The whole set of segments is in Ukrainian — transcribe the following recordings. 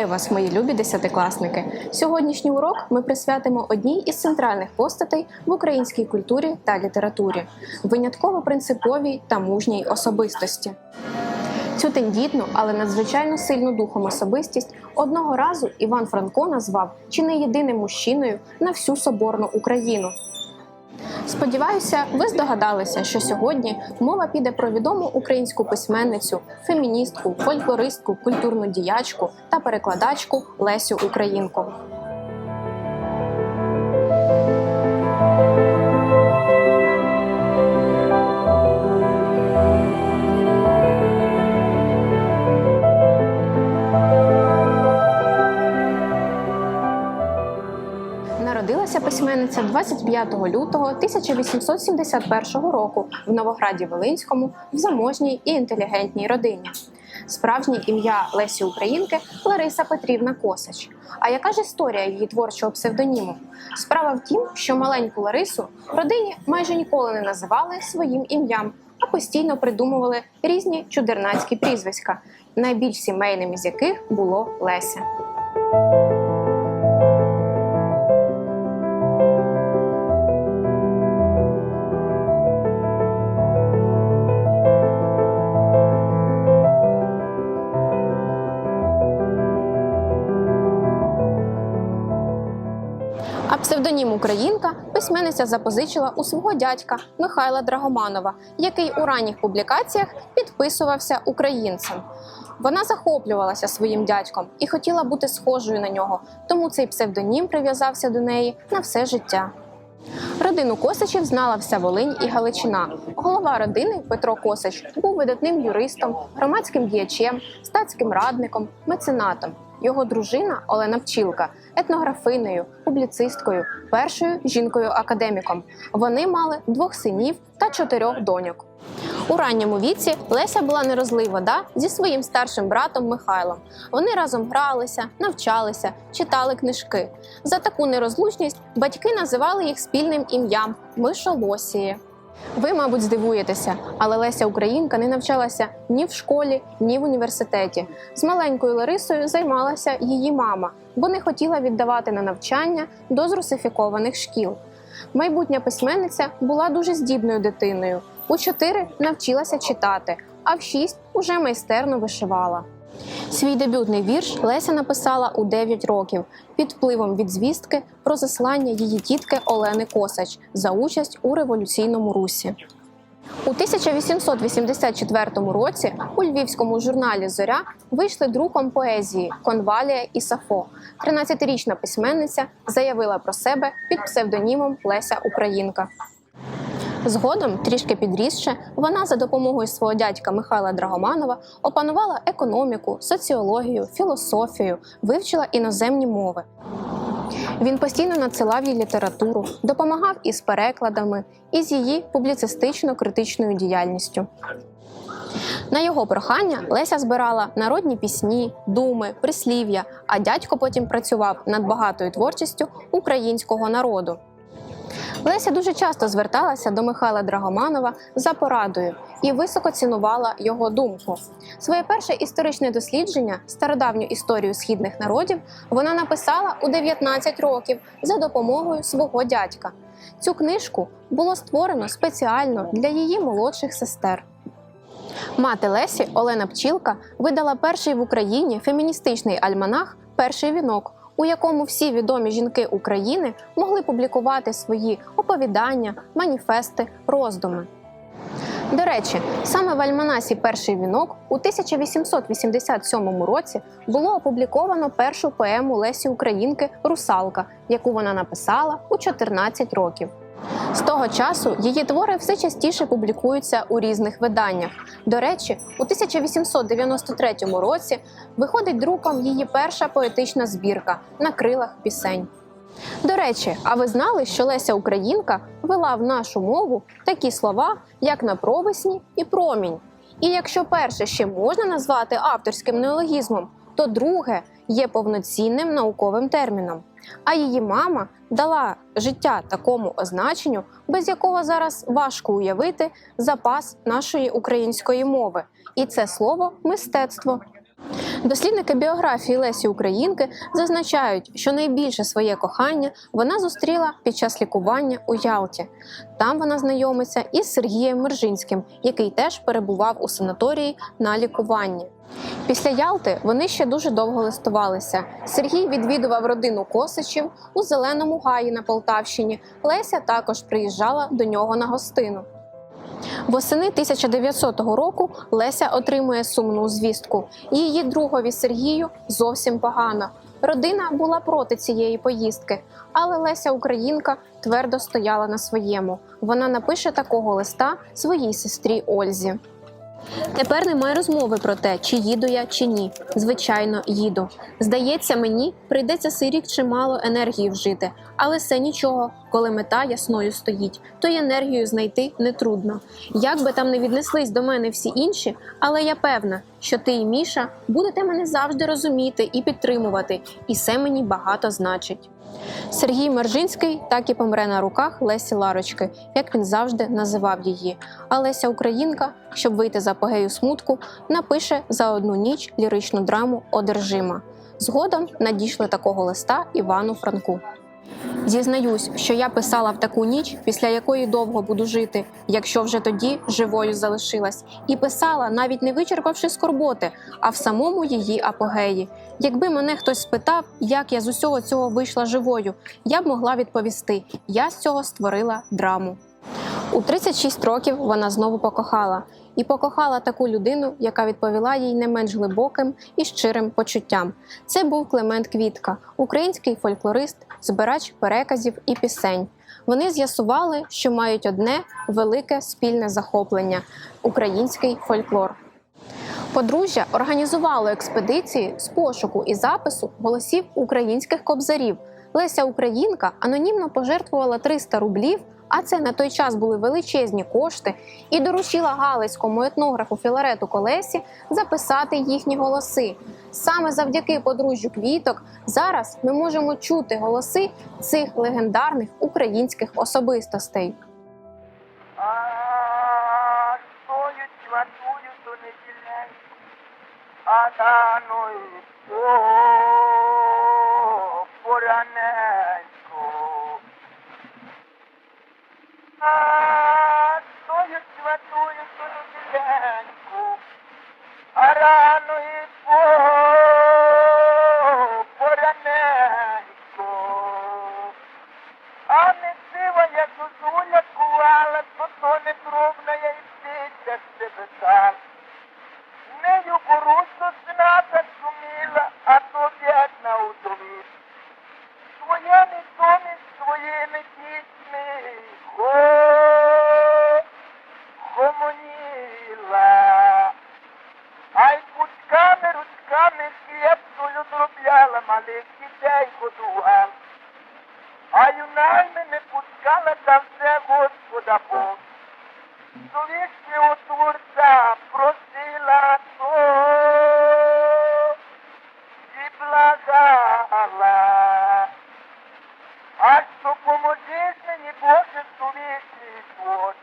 Вітаю вас, мої любі десятикласники! Сьогоднішній урок ми присвятимо одній із центральних постатей в українській культурі та літературі винятково принциповій та мужній особистості. Цю тендітну, але надзвичайно сильну духом особистість одного разу Іван Франко назвав чи не єдиним мужчиною на всю соборну Україну. Сподіваюся, ви здогадалися, що сьогодні мова піде про відому українську письменницю, феміністку, фольклористку, культурну діячку та перекладачку Лесю Українку. 25 лютого 1871 року в Новограді Волинському в заможній і інтелігентній родині. Справжнє ім'я Лесі Українки Лариса Петрівна Косач. А яка ж історія її творчого псевдоніму? Справа в тім, що маленьку Ларису родині майже ніколи не називали своїм ім'ям, а постійно придумували різні чудернацькі прізвиська, найбільш сімейним із яких було Леся. Українка письменниця запозичила у свого дядька Михайла Драгоманова, який у ранніх публікаціях підписувався українцем. Вона захоплювалася своїм дядьком і хотіла бути схожою на нього, тому цей псевдонім прив'язався до неї на все життя. Родину Косачів знала вся Волинь і Галичина. Голова родини Петро Косач був видатним юристом, громадським діячем, статським радником, меценатом. Його дружина Олена Пчілка етнографинею, публіцисткою, першою жінкою-академіком. Вони мали двох синів та чотирьох доньок. У ранньому віці Леся була не розлий зі своїм старшим братом Михайлом. Вони разом гралися, навчалися, читали книжки. За таку нерозлучність батьки називали їх спільним ім'ям Мишолосії. Ви, мабуть, здивуєтеся, але Леся Українка не навчалася ні в школі, ні в університеті. З маленькою Ларисою займалася її мама, бо не хотіла віддавати на навчання до зрусифікованих шкіл. Майбутня письменниця була дуже здібною дитиною. У чотири навчилася читати, а в шість уже майстерно вишивала. Свій дебютний вірш Леся написала у 9 років під впливом від звістки про заслання її тітки Олени Косач за участь у революційному русі. У 1884 році у львівському журналі Зоря вийшли друком поезії Конвалія і Сафо. 13-річна письменниця заявила про себе під псевдонімом Леся Українка. Згодом, трішки підрісше, вона за допомогою свого дядька Михайла Драгоманова опанувала економіку, соціологію, філософію, вивчила іноземні мови. Він постійно надсилав їй літературу, допомагав із перекладами, і з її публіцистично-критичною діяльністю. На його прохання Леся збирала народні пісні, думи, прислів'я, а дядько потім працював над багатою творчістю українського народу. Леся дуже часто зверталася до Михайла Драгоманова за порадою і високо цінувала його думку. Своє перше історичне дослідження, стародавню історію східних народів, вона написала у 19 років за допомогою свого дядька. Цю книжку було створено спеціально для її молодших сестер. Мати Лесі Олена Пчілка видала перший в Україні феміністичний альманах Перший вінок, у якому всі відомі жінки України могли публікувати свої оповідання, маніфести, роздуми. До речі, саме в Альманасі Перший вінок у 1887 році було опубліковано першу поему Лесі Українки Русалка, яку вона написала у 14 років. З того часу її твори все частіше публікуються у різних виданнях. До речі, у 1893 році виходить друком її перша поетична збірка на крилах пісень. До речі, а ви знали, що Леся Українка вела в нашу мову такі слова, як на провесні і промінь. І якщо перше ще можна назвати авторським неологізмом, то друге є повноцінним науковим терміном. А її мама дала життя такому означенню, без якого зараз важко уявити запас нашої української мови. І це слово мистецтво. Дослідники біографії Лесі Українки зазначають, що найбільше своє кохання вона зустріла під час лікування у Ялті. Там вона знайомиться із Сергієм Мержинським, який теж перебував у санаторії на лікуванні. Після Ялти вони ще дуже довго листувалися. Сергій відвідував родину Косичів у Зеленому Гаї на Полтавщині. Леся також приїжджала до нього на гостину. Восени 1900 року Леся отримує сумну звістку. Її другові Сергію зовсім погано. Родина була проти цієї поїздки, але Леся Українка твердо стояла на своєму. Вона напише такого листа своїй сестрі Ользі. Тепер немає розмови про те, чи їду я чи ні. Звичайно, їду. Здається, мені прийдеться цей рік чимало енергії вжити, але все нічого, коли мета ясною стоїть, то й енергію знайти нетрудно. Як би там не віднеслись до мене всі інші, але я певна, що ти і Міша будете мене завжди розуміти і підтримувати, і це мені багато значить. Сергій Мержинський так і помре на руках Лесі Ларочки, як він завжди називав її. А Леся Українка, щоб вийти за апогею смутку, напише за одну ніч ліричну драму Одержима. Згодом надійшли такого листа Івану Франку. Зізнаюсь, що я писала в таку ніч, після якої довго буду жити, якщо вже тоді живою залишилась, і писала, навіть не вичерпавши скорботи, а в самому її апогеї. Якби мене хтось спитав, як я з усього цього вийшла живою, я б могла відповісти: я з цього створила драму. У 36 років вона знову покохала і покохала таку людину, яка відповіла їй не менш глибоким і щирим почуттям. Це був Клемент Квітка, український фольклорист, збирач переказів і пісень. Вони з'ясували, що мають одне велике спільне захоплення український фольклор. Подружжя організувало експедиції з пошуку і запису голосів українських кобзарів. Леся Українка анонімно пожертвувала 300 рублів, а це на той час були величезні кошти, і доручила галицькому етнографу Філарету Колесі записати їхні голоси. Саме завдяки подружжю квіток зараз ми можемо чути голоси цих легендарних українських особистостей. А стоють, сватую до неділеньку, хлібцю дробляла, малих дітей годувала. А юнай мене пускала та все Господа Бог. У Творця просила то і благала. Аж допоможеш мені, Боже, совісний твор.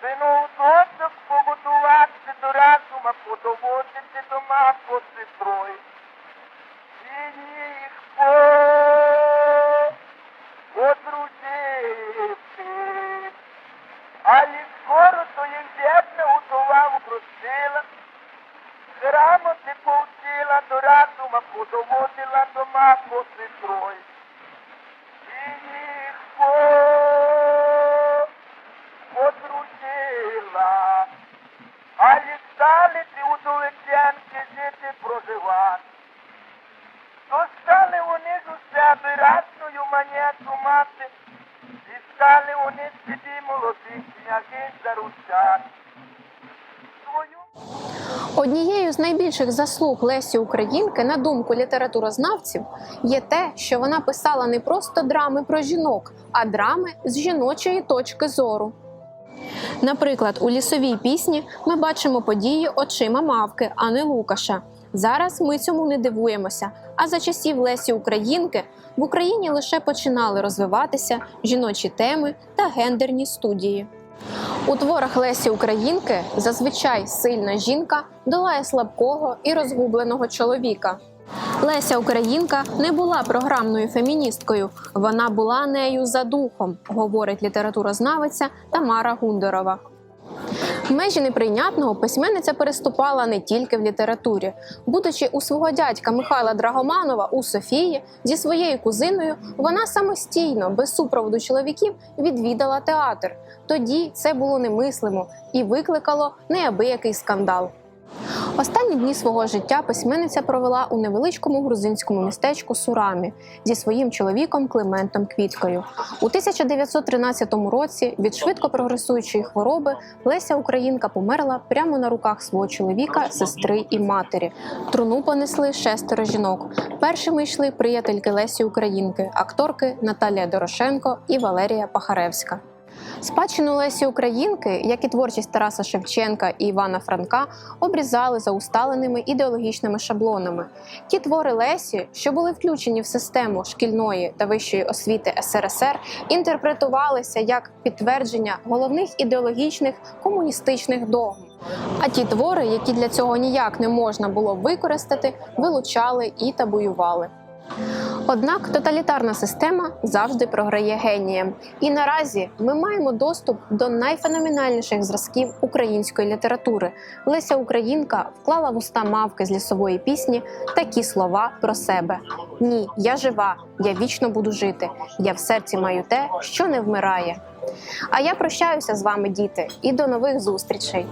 Сину дочок погодувати до разума, подоводити дома по разума подоводила дома по сестрою. І їх по. А і стали ті удовиченки жити проживати. То стали вони з себе расною монету мати, і стали вони собі молоді княги заручати. Свою Однією з найбільших заслуг Лесі Українки, на думку літературознавців, є те, що вона писала не просто драми про жінок, а драми з жіночої точки зору. Наприклад, у лісовій пісні ми бачимо події очима мавки, а не Лукаша. Зараз ми цьому не дивуємося. А за часів Лесі Українки в Україні лише починали розвиватися жіночі теми та гендерні студії. У творах Лесі Українки зазвичай сильна жінка долає слабкого і розгубленого чоловіка. Леся Українка не була програмною феміністкою, вона була нею за духом, говорить літературознавиця Тамара Гундорова. Межі неприйнятного письменниця переступала не тільки в літературі. Будучи у свого дядька Михайла Драгоманова у Софії зі своєю кузиною, вона самостійно, без супроводу чоловіків, відвідала театр. Тоді це було немислимо і викликало неабиякий скандал. Останні дні свого життя письменниця провела у невеличкому грузинському містечку Сурамі зі своїм чоловіком Климентом Квіткою. У 1913 році від швидко прогресуючої хвороби Леся Українка померла прямо на руках свого чоловіка, сестри і матері. Труну понесли шестеро жінок. Першими йшли приятельки Лесі Українки, акторки Наталія Дорошенко і Валерія Пахаревська. Спадщину Лесі Українки, як і творчість Тараса Шевченка і Івана Франка, обрізали за усталеними ідеологічними шаблонами. Ті твори Лесі, що були включені в систему шкільної та вищої освіти СРСР, інтерпретувалися як підтвердження головних ідеологічних комуністичних догм. А ті твори, які для цього ніяк не можна було використати, вилучали і табуювали. Однак тоталітарна система завжди програє генієм, і наразі ми маємо доступ до найфеноменальніших зразків української літератури. Леся Українка вклала в уста мавки з лісової пісні такі слова про себе: Ні, я жива, я вічно буду жити. Я в серці маю те, що не вмирає. А я прощаюся з вами, діти, і до нових зустрічей.